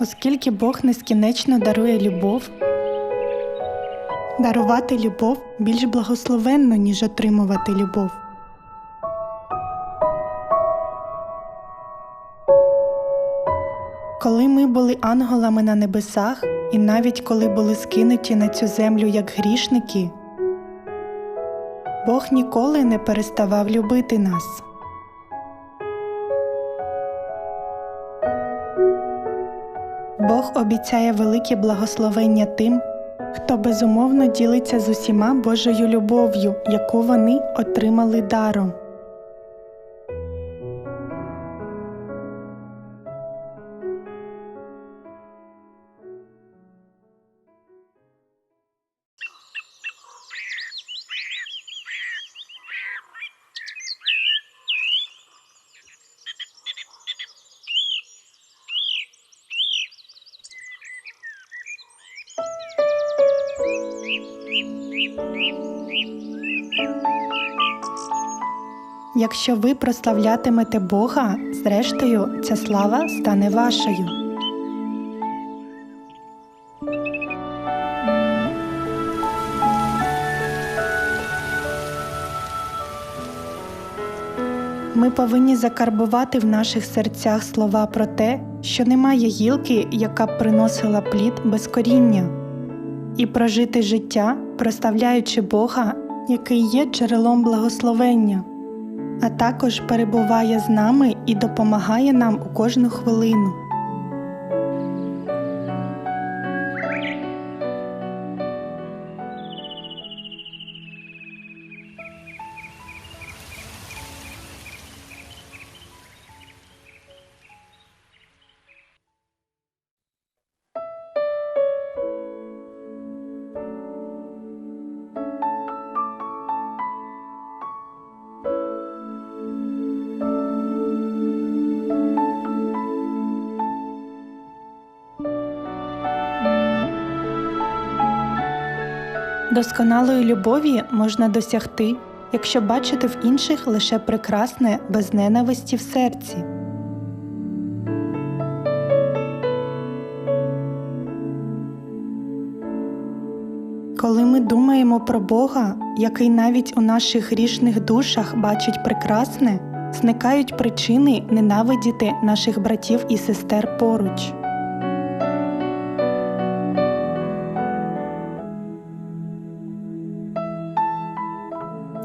Оскільки Бог нескінечно дарує любов, дарувати любов більш благословенно, ніж отримувати любов. Коли ми були ангелами на небесах, і навіть коли були скинуті на цю землю як грішники, Бог ніколи не переставав любити нас. Обіцяє велике благословення тим, хто безумовно ділиться з усіма Божою любов'ю, яку вони отримали даром. Якщо ви прославлятимете Бога, зрештою ця слава стане вашою. Ми повинні закарбувати в наших серцях слова про те, що немає гілки, яка б приносила плід без коріння, і прожити життя, проставляючи Бога, який є джерелом благословення а також перебуває з нами і допомагає нам у кожну хвилину. Досконалої любові можна досягти, якщо бачити в інших лише прекрасне без ненависті в серці. Коли ми думаємо про Бога, який навіть у наших грішних душах бачить прекрасне, зникають причини ненавидіти наших братів і сестер поруч.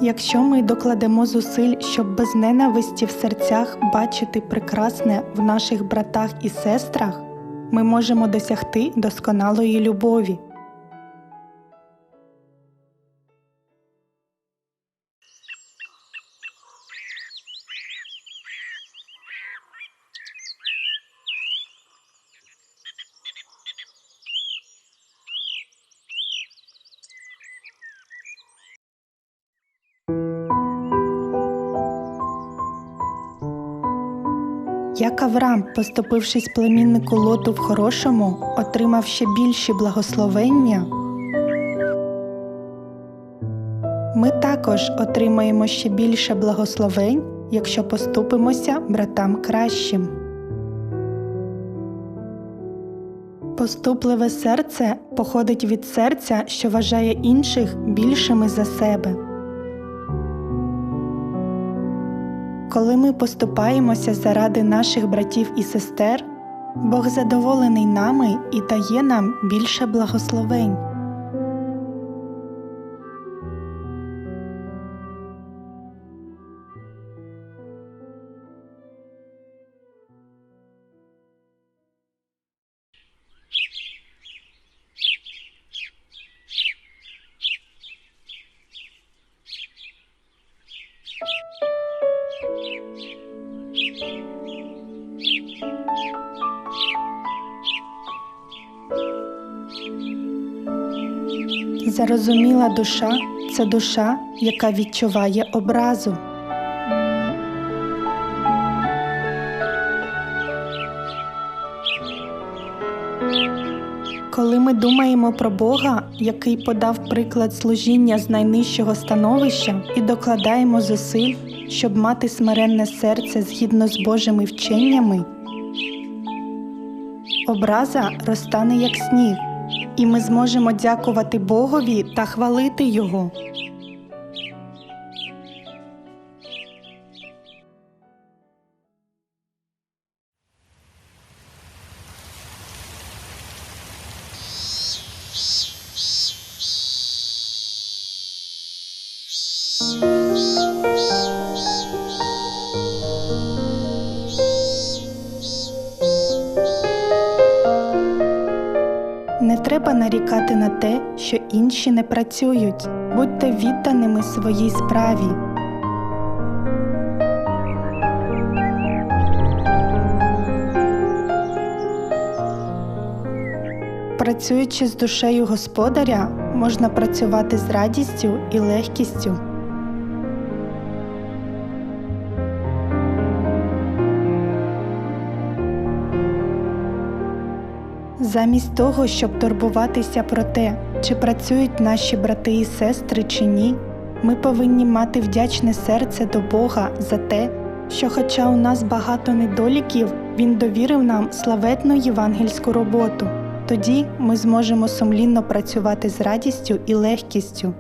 Якщо ми докладемо зусиль, щоб без ненависті в серцях бачити прекрасне в наших братах і сестрах, ми можемо досягти досконалої любові. Як Авраам, поступившись племіннику лоту в хорошому, отримав ще більші благословення, ми також отримаємо ще більше благословень, якщо поступимося братам кращим. Поступливе серце походить від серця, що вважає інших більшими за себе. Коли ми поступаємося заради наших братів і сестер, Бог задоволений нами і дає нам більше благословень. Зарозуміла душа це душа, яка відчуває образу. Коли ми думаємо про Бога, який подав приклад служіння з найнижчого становища, і докладаємо зусиль, щоб мати смиренне серце згідно з Божими вченнями, образа розтане як сніг, і ми зможемо дякувати Богові та хвалити Його. Нарікати на те, що інші не працюють. Будьте відданими своїй справі. Працюючи з душею господаря, можна працювати з радістю і легкістю. Замість того, щоб турбуватися про те, чи працюють наші брати і сестри чи ні, ми повинні мати вдячне серце до Бога за те, що, хоча у нас багато недоліків, Він довірив нам славетну євангельську роботу. Тоді ми зможемо сумлінно працювати з радістю і легкістю.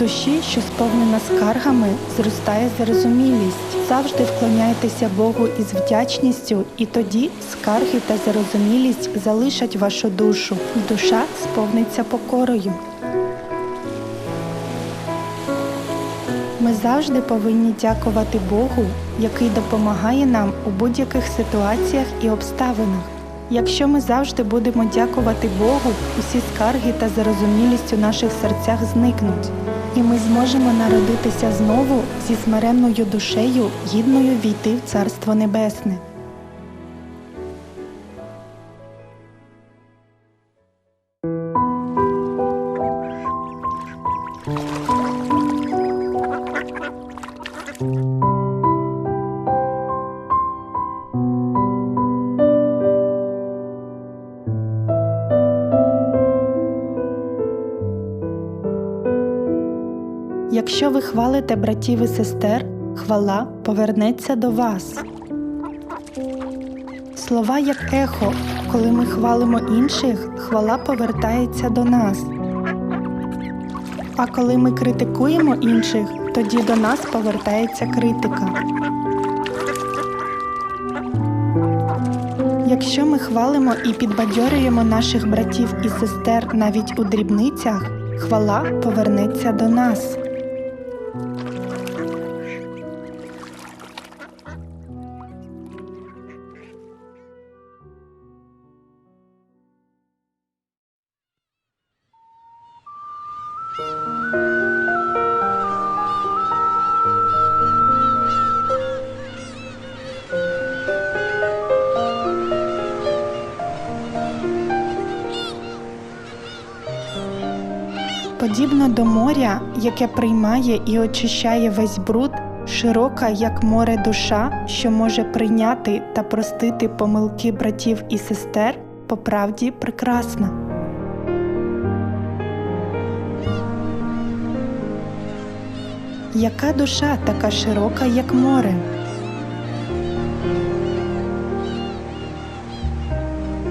Душі, що сповнена скаргами, зростає зарозумілість. Завжди вклоняйтеся Богу із вдячністю, і тоді скарги та зарозумілість залишать вашу душу. Душа сповниться покорою. Ми завжди повинні дякувати Богу, який допомагає нам у будь-яких ситуаціях і обставинах. Якщо ми завжди будемо дякувати Богу, усі скарги та зарозумілість у наших серцях зникнуть, і ми зможемо народитися знову зі смиренною душею, гідною війти в Царство Небесне. Якщо ви хвалите братів і сестер, хвала повернеться до вас. Слова як ехо, коли ми хвалимо інших, хвала повертається до нас. А коли ми критикуємо інших, тоді до нас повертається критика. Якщо ми хвалимо і підбадьорюємо наших братів і сестер навіть у дрібницях, хвала повернеться до нас. Подібно до моря, яке приймає і очищає весь бруд, широка, як море душа, що може прийняти та простити помилки братів і сестер, по правді прекрасна. Яка душа така широка, як море?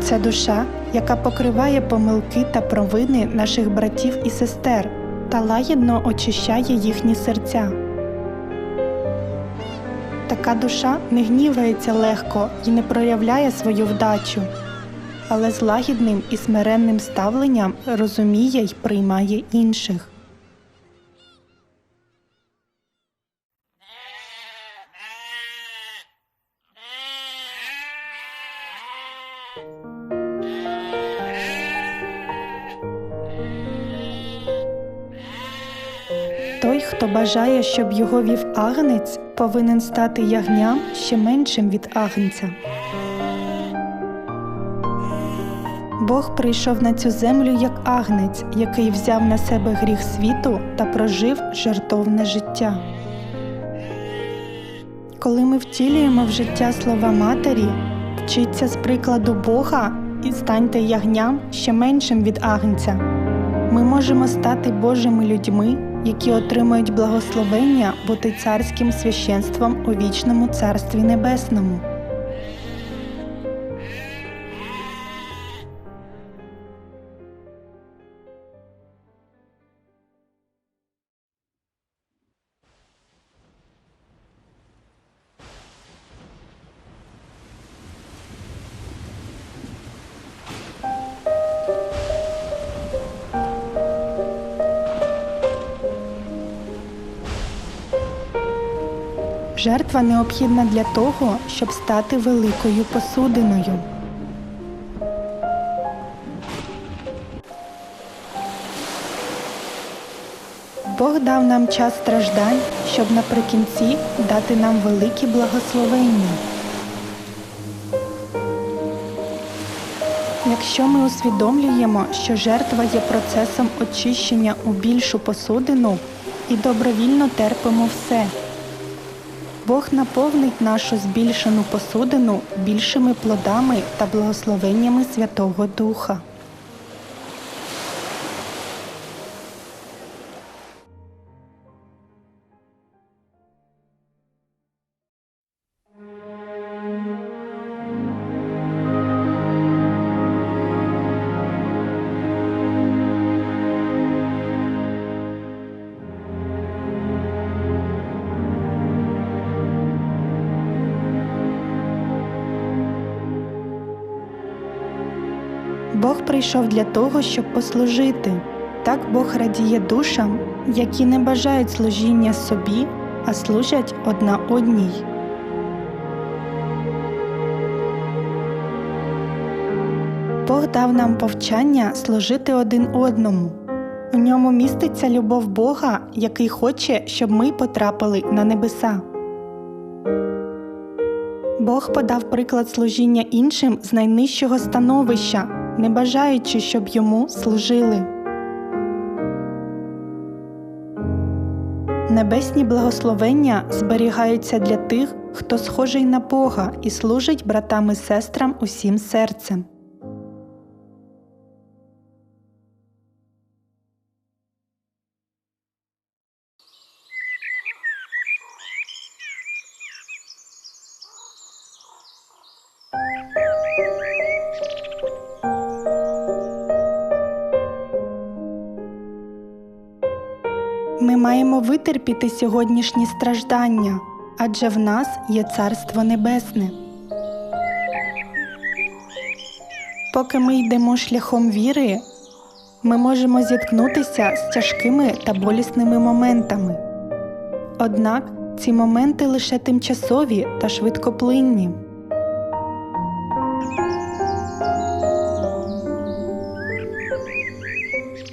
Це душа, яка покриває помилки та провини наших братів і сестер та лагідно очищає їхні серця. Така душа не гнівається легко і не проявляє свою вдачу, але з лагідним і смиренним ставленням розуміє й приймає інших. Той, хто бажає, щоб його вів агнець, повинен стати ягням ще меншим від агнця. Бог прийшов на цю землю як агнець, який взяв на себе гріх світу та прожив жертовне життя. Коли ми втілюємо в життя слова матері, вчиться з прикладу Бога і станьте ягням ще меншим від агнця. Ми можемо стати Божими людьми, які отримують благословення бути царським священством у вічному Царстві Небесному. Жертва необхідна для того, щоб стати великою посудиною. Бог дав нам час страждань, щоб наприкінці дати нам великі благословення. Якщо ми усвідомлюємо, що жертва є процесом очищення у більшу посудину і добровільно терпимо все. Бог наповнить нашу збільшену посудину більшими плодами та благословеннями Святого Духа. Прийшов для того, щоб послужити. Так Бог радіє душам, які не бажають служіння собі, а служать одна одній. Бог дав нам повчання служити один одному. У ньому міститься любов Бога, який хоче, щоб ми потрапили на небеса. Бог подав приклад служіння іншим з найнижчого становища, не бажаючи, щоб йому служили. Небесні благословення зберігаються для тих, хто схожий на Бога і служить братам і сестрам усім серцем. Маємо витерпіти сьогоднішні страждання, адже в нас є Царство Небесне. Поки ми йдемо шляхом віри, ми можемо зіткнутися з тяжкими та болісними моментами. Однак ці моменти лише тимчасові та швидкоплинні.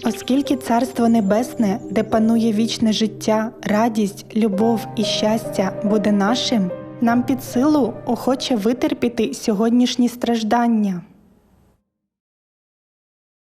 Оскільки Царство Небесне, де панує вічне життя, радість, любов і щастя, буде нашим, нам під силу охоче витерпіти сьогоднішні страждання.